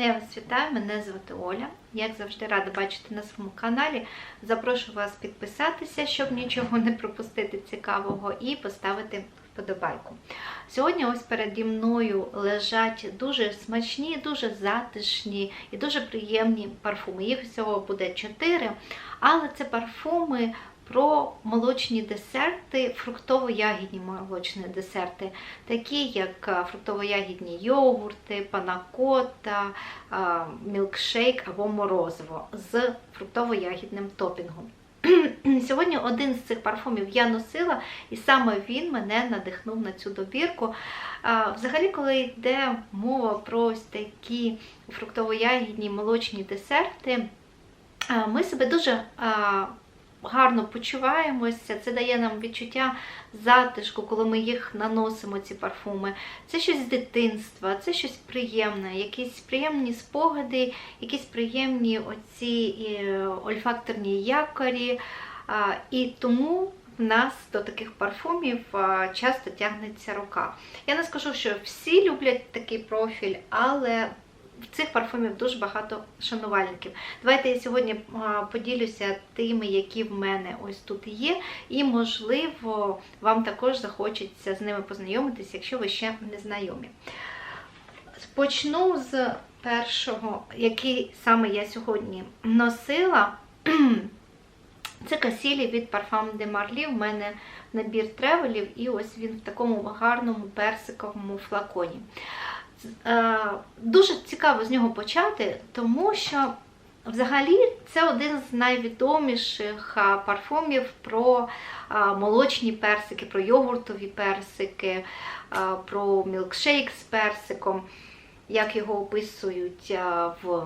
Я вас вітаю, мене звати Оля. Як завжди рада бачити на своєму каналі. Запрошую вас підписатися, щоб нічого не пропустити цікавого, і поставити вподобайку. Сьогодні ось переді мною лежать дуже смачні, дуже затишні і дуже приємні парфуми. Їх всього буде чотири, але це парфуми про молочні десерти, фруктово-ягідні молочні десерти, такі як е, фруктово-ягідні йогурти, панакота, е, мілкшейк або морозиво з фруктово-ягідним топінгом. Сьогодні один з цих парфумів я носила, і саме він мене надихнув на цю добірку. Взагалі, коли йде мова про ось такі фруктово-ягідні молочні десерти, ми себе дуже гарно почуваємося, це дає нам відчуття затишку, коли ми їх наносимо, ці парфуми. Це щось з дитинства, це щось приємне, якісь приємні спогади, якісь приємні оці е, ольфакторні якорі. І тому в нас до таких парфумів часто тягнеться рука. Я не скажу, що всі люблять такий профіль, але цих парфумів дуже багато шанувальників. Давайте я сьогодні поділюся тими, які в мене ось тут є, і, можливо, вам також захочеться з ними познайомитися, якщо ви ще не знайомі. Почну з першого, який саме я сьогодні носила. Це касілі від Parfum de Marly. В мене набір тревелів, і ось він в такому гарному персиковому флаконі. Е, Дуже цікаво з нього почати, тому що взагалі це один з найвідоміших парфумів про молочні персики, про йогуртові персики, про мілкшейк з персиком, як його описують в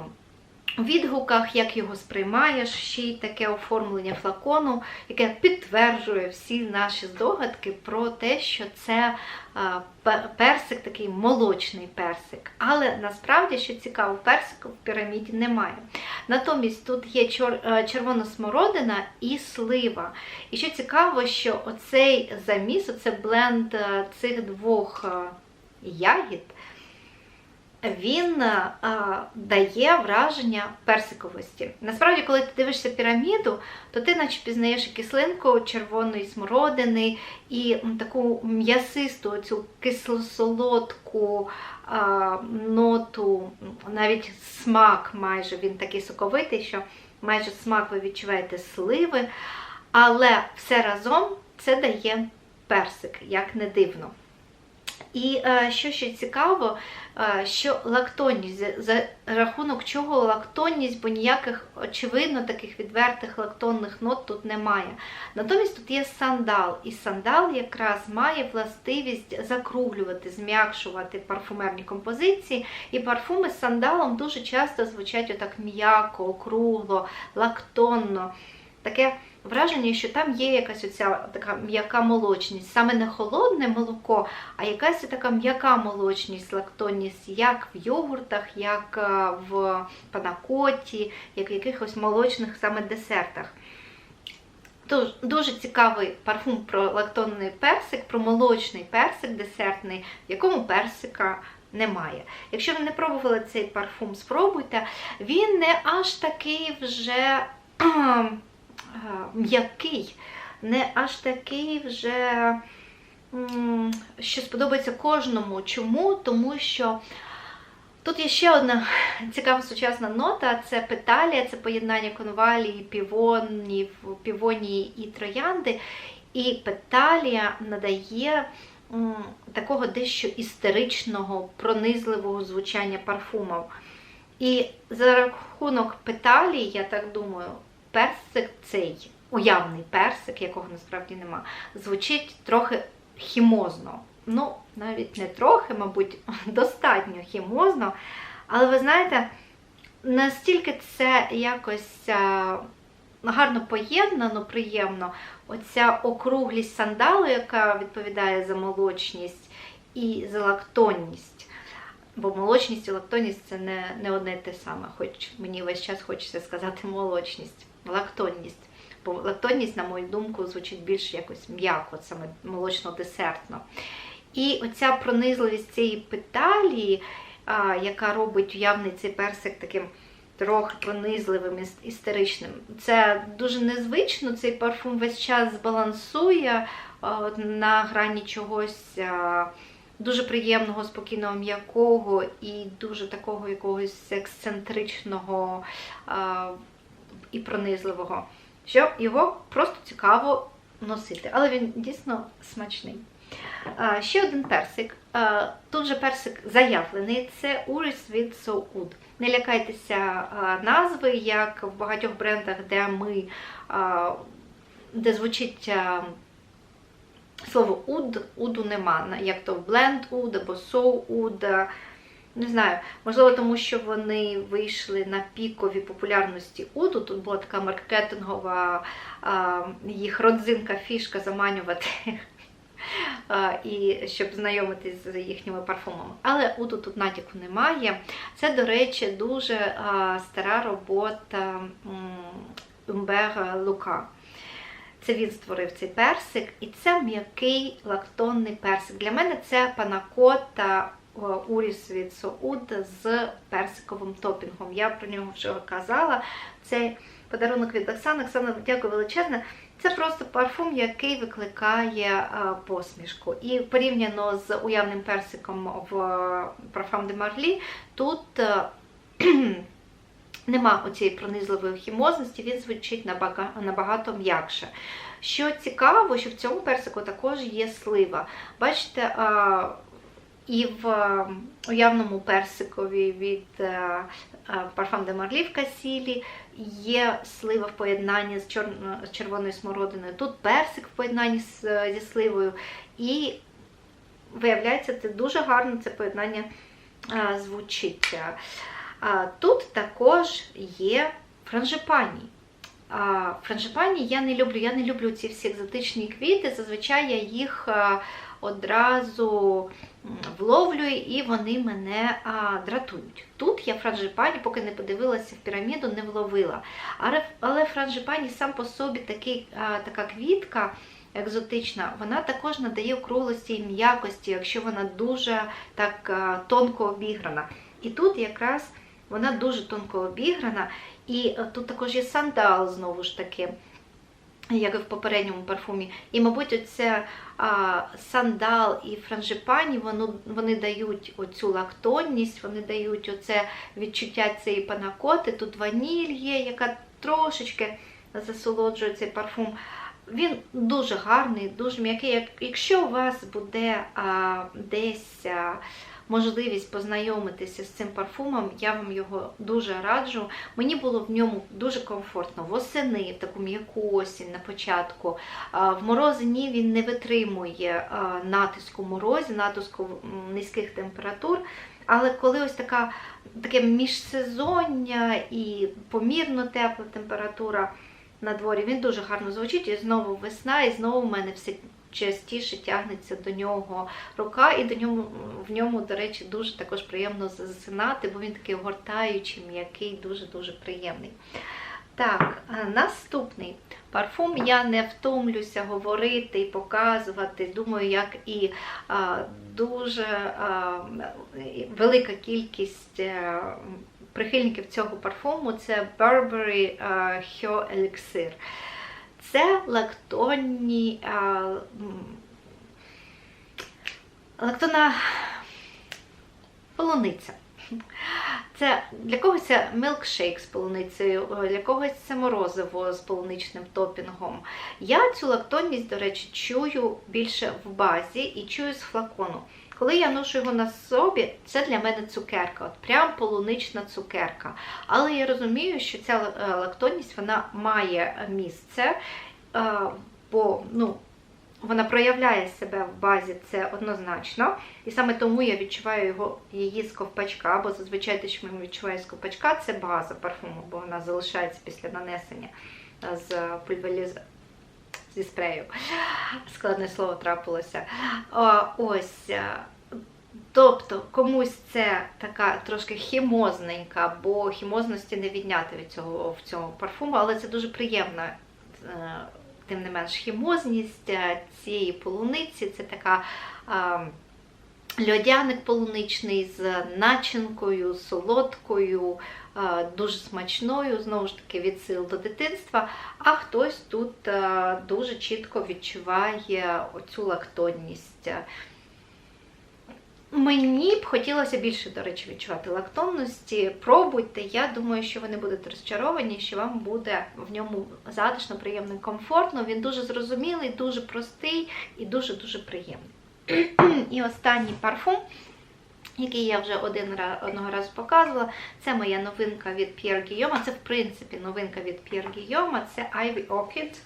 відгуках, як його сприймаєш, ще й таке оформлення флакону, яке підтверджує всі наші здогадки про те, що це персик, такий молочний персик. Але насправді, що цікаво, персику в піраміді немає. Натомість тут є е, червона смородина і слива. І що цікаво, що оцей заміс, оце бленд е, цих двох е, ягід, він е, дає враження персиковості. Насправді, коли ти дивишся піраміду, то ти наче пізнаєш кислинку червоної смородини, і таку м'ясисту, цю кисло-солодку а, ноту, навіть смак майже він такий соковитий, що майже смак ви відчуваєте сливи, але все разом це дає персик, як не дивно. І е, що ще цікаво, е, що лактонність, за, за рахунок чого лактонність, бо ніяких, очевидно, таких відвертих лактонних нот тут немає. Натомість тут є сандал, і сандал якраз має властивість закруглювати, зм'якшувати парфумерні композиції. І парфуми з сандалом дуже часто звучать отак м'яко, округло, лактонно. Таке враження, що там є якась оця така м'яка молочність, саме не холодне молоко, а якась така м'яка молочність, лактонність, як в йогуртах, як е, в панакоті, як в якихось молочних саме десертах. Тож дуже цікавий парфум про лактонний персик, про молочний персик десертний, в якому персика немає. Якщо ви не пробували цей парфум, спробуйте. Він не аж такий вже м'який, не аж такий вже, що сподобається кожному. Чому? Тому що Тут є ще одна цікава сучасна нота це петалія, це поєднання конвалії, півонів, півонії і троянди. І петалія надає такого дещо істеричного, пронизливого звучання парфумів. І за рахунок петалії, я так думаю, персик цей уявний персик, якого насправді нема, звучить трохи хімозно. Ну, навіть не трохи, мабуть, достатньо хімозно. Але ви знаєте, настільки це якось а, гарно поєднано, приємно, оця округлість сандалу, яка відповідає за молочність і за лактонність. Бо молочність і лактонність це не, не одне те саме, хоч мені весь час хочеться сказати молочність, лактонність. Бо лактонність, на мою думку, звучить більш якось м'яко, саме молочно-десертно. І оця пронизливість цієї петалії, а, яка робить уявний цей персик таким трохи пронизливим, іс- істеричним. Це дуже незвично, цей парфум весь час збалансує а, на грані чогось. а, Дуже приємного, спокійного, м'якого і дуже такого якогось ексцентричного а, і пронизливого. Що його просто цікаво носити, але він дійсно смачний. А, ще один персик. А, тут же персик заявлений, це Uris від Good. Не лякайтеся а, назви, як в багатьох брендах, де ми, а, де звучить слово уд, уду нема, як то Blend Oud або So Oud. Не знаю, можливо, тому що вони вийшли на пікові популярності Уду. Тут була така маркетингова а, їх родзинка, фішка заманювати а, і щоб знайомитись з їхніми парфумами. Але Уду тут натяку немає. Це, до речі, дуже а, стара робота Умбера Лука. Це він створив цей персик, і це м'який лактонний персик. Для мене це панакота Уріс від Соуд з персиковим топінгом. Я про нього вже казала. Це подарунок від Оксани. Оксана, дякую величезне. Це просто парфум, який викликає а, посмішку. І порівняно з уявним персиком в Parfum de Marly, тут а, нема оцієї пронизливої хімозності, він звучить набага- набагато м'якше. Що цікаво, що в цьому персику також є слива. Бачите, і в уявному персикові від Parfum de Marly в Касілі є слива в поєднанні з, чор- з червоною смородиною. Тут персик в поєднанні з, зі сливою. І виявляється, це дуже гарно це поєднання звучить. Тут також є франжипані. Франжипані я не люблю. Я не люблю ці всі екзотичні квіти. Зазвичай я їх одразу м, вловлюю і вони мене дратують. Тут я франжипані, поки не подивилася в піраміду, не вловила. Але, франжипані сам по собі такий, така квітка. Екзотична, вона також надає округлості і м'якості, якщо вона дуже так тонко обіграна. І тут якраз вона дуже тонко обіграна. І е, тут також є сандал, знову ж таки, як і в попередньому парфумі. І, мабуть, оце а, сандал і франжипані, воно, вони дають оцю лактонність, вони дають оце відчуття цієї панакоти. Тут ваніль є, яка трошечки засолоджує цей парфум. Він дуже гарний, дуже м'який. Якщо у вас буде а, десь а, можливість познайомитися з цим парфумом, я вам його дуже раджу. Мені було в ньому дуже комфортно. Восени, в таку м'яку осінь на початку. В морози він не витримує натиску морозі, натиску низьких температур. Але коли ось така таке міжсезоння і помірно тепла температура на дворі, він дуже гарно звучить. І знову весна, і знову в мене все частіше тягнеться до нього рука, і до ньому в ньому, до речі, дуже також приємно засинати, бо він такий огортаючий, м'який, дуже-дуже приємний. Так, наступний парфум я не втомлюся говорити і показувати. Думаю, як і а, дуже а, велика кількість а, прихильників цього парфуму це Burberry Hyo Elixir. Це лактонні а, лактонна полуниця. Це для когось це милкшейк з полуницею, для когось це морозиво з полуничним топінгом. Я цю лактонність, до речі, чую більше в базі і чую з флакону. Коли я ношу його на собі, це для мене цукерка, от прям полунична цукерка. Але я розумію, що ця е, лактонність вона має місце, е, бо ну, вона проявляє себе в базі, це однозначно. І саме тому я відчуваю його, її з ковпачка, бо зазвичай те, що ми відчуваємо з ковпачка, це база парфуму, бо вона залишається після нанесення е, з. Зі спрею. Складне слово трапилося. Ось. е, Тобто комусь це така трошки хімозненька, бо хімозності не відняти від цього в цьому парфуму, але це дуже приємна, е, тим не менш, хімозність е, цієї полуниці. Це така льодяник полуничний з начинкою, солодкою, е, дуже смачною, знову ж таки, від сил до дитинства. А хтось тут е, дуже чітко відчуває оцю лактонність. Мені б хотілося більше, до речі, відчувати лактонності. Пробуйте, я думаю, що ви не будете розчаровані, що вам буде в ньому затишно, приємно, комфортно. Він дуже зрозумілий, дуже простий і дуже-дуже приємний. І останній парфум, який я вже один раз, одного разу показувала, це моя новинка від Pierre Guillaume. Це, в принципі, новинка від Pierre Guillaume, це Ivy Orchid.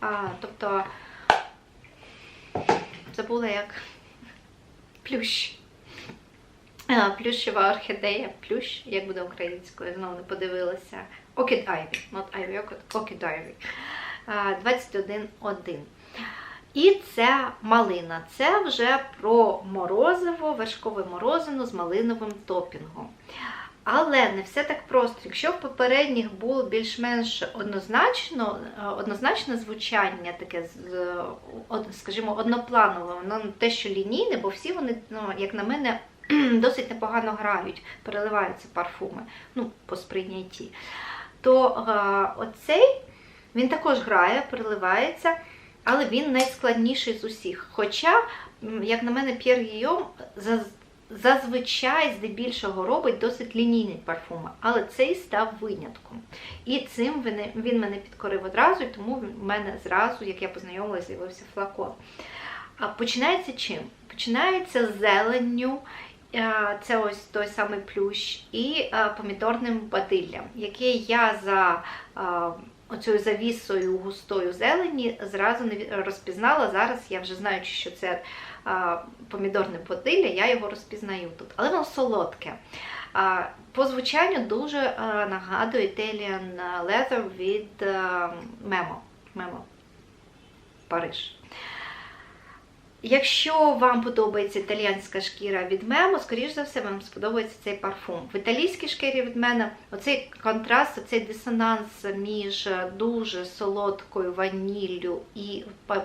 А, тобто, забула як плющ. А, Плющева орхідея, плющ, як буде українською, знову не подивилася. Orchid Ivy, not Ivy Orchid, Orchid Ivy. 21.1. І це малина. Це вже про морозиво, вершкове морозиво з малиновим топінгом. Але не все так просто. Якщо в попередніх було більш-менш однозначно однозначне звучання, таке, скажімо, однопланове, воно те, що лінійне, бо всі вони, ну, як на мене, досить непогано грають, переливаються парфуми ну, по сприйнятті. То оцей він також грає, переливається але він найскладніший з усіх. Хоча, як на мене, П'єр Гійом зазвичай здебільшого робить досить лінійні парфуми, але цей став винятком. І цим він мене підкорив одразу, і тому в мене зразу, як я познайомилася, з'явився флакон. А починається чим? Починається з зеленню. Це ось той самий плющ, і помідорним бадиллям, який я за оцею завісою густою зелені зразу не розпізнала. Зараз я вже знаю, що це помідорне подилля, я його розпізнаю тут. Але воно солодке. По звучанню дуже нагадує Italian Leather від Memo. Memo. Париж. Якщо вам подобається італійська шкіра від Мемо, скоріш за все, вам сподобається цей парфум. В італійській шкірі від мене оцей контраст, оцей дисонанс між дуже солодкою ваніллю і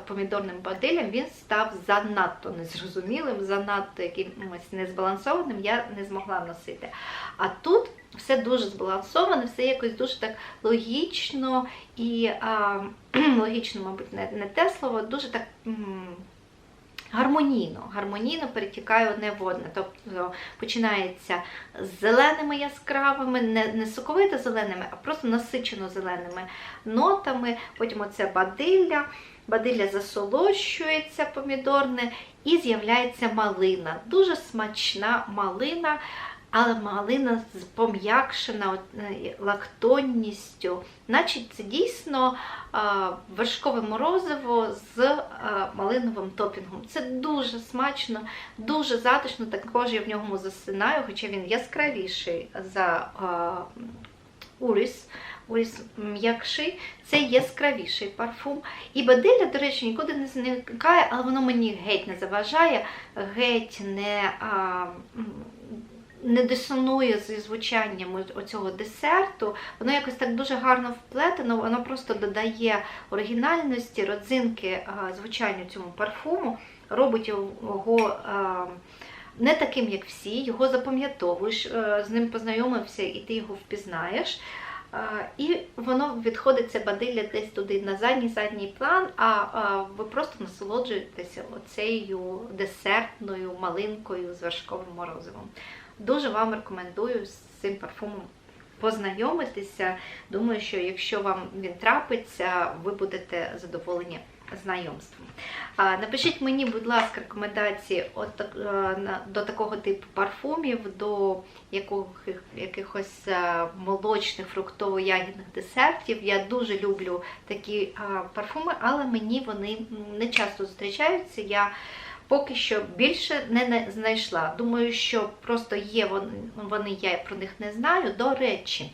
помідорним бадилем, він став занадто незрозумілим, занадто якимось незбалансованим, я не змогла носити. А тут все дуже збалансоване, все якось дуже так логічно і а, логічно, мабуть, не, не те слово, дуже так гармонійно, гармонійно перетікає одне в одне. Тобто починається з зеленими яскравими, не не соковито зеленими, а просто насичено зеленими нотами. Потім оце бадилля, бадилля засолощується помідорне і з'являється малина. Дуже смачна малина але малина пом'якшена е, лактонністю, значить це дійсно вершкове морозиво з малиновим топінгом. Це дуже смачно, дуже затишно, також я в ньому засинаю, хоча він яскравіший за уріс. Уріс м'якший, це яскравіший парфум. І баделя, до речі, нікуди не зникає, але воно мені геть не заважає, геть не а, не дисонує зі звучанням оцього десерту, воно якось так дуже гарно вплетено, воно просто додає оригінальності, родзинки звучанню цьому парфуму, робить його не таким, як всі, його запам'ятовуєш, з ним познайомився і ти його впізнаєш. І воно відходить це бадилля десь туди на задній задній план, а ви просто насолоджуєтеся оцею десертною малинкою з вершковим морозивом. Дуже вам рекомендую з цим парфумом познайомитися. Думаю, що якщо вам він трапиться, ви будете задоволені знайомством. Напишіть мені, будь ласка, рекомендації е, до такого типу парфумів, до якихось е, молочних, фруктово-ягідних десертів. Я дуже люблю такі парфуми, але мені вони не часто зустрічаються. Я поки що більше не знайшла. Думаю, що просто є вони, я про них не знаю. До речі,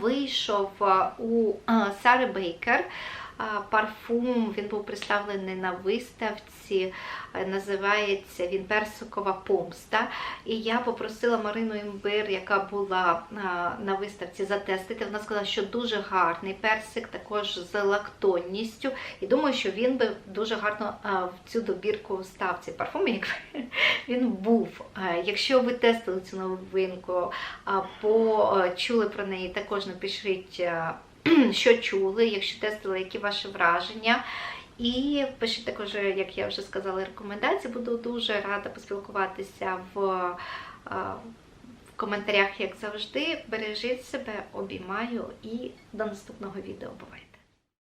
вийшов у Сари Бейкер парфум. Він був представлений на виставці. е, Називається він Персикова помста. І я попросила Марину Імбир, яка була на виставці, затестити. Вона сказала, що дуже гарний персик, також з лактонністю. І думаю, що він би дуже гарно в цю добірку став цей парфум, як він був. Якщо ви тестили цю новинку, або е, чули про неї, також напишіть, е, що чули, якщо тестили, які ваші враження. І пишіть також, як я вже сказала, рекомендації. Буду дуже рада поспілкуватися в, в коментарях, як завжди. Бережіть себе, обіймаю і до наступного відео. Бувайте!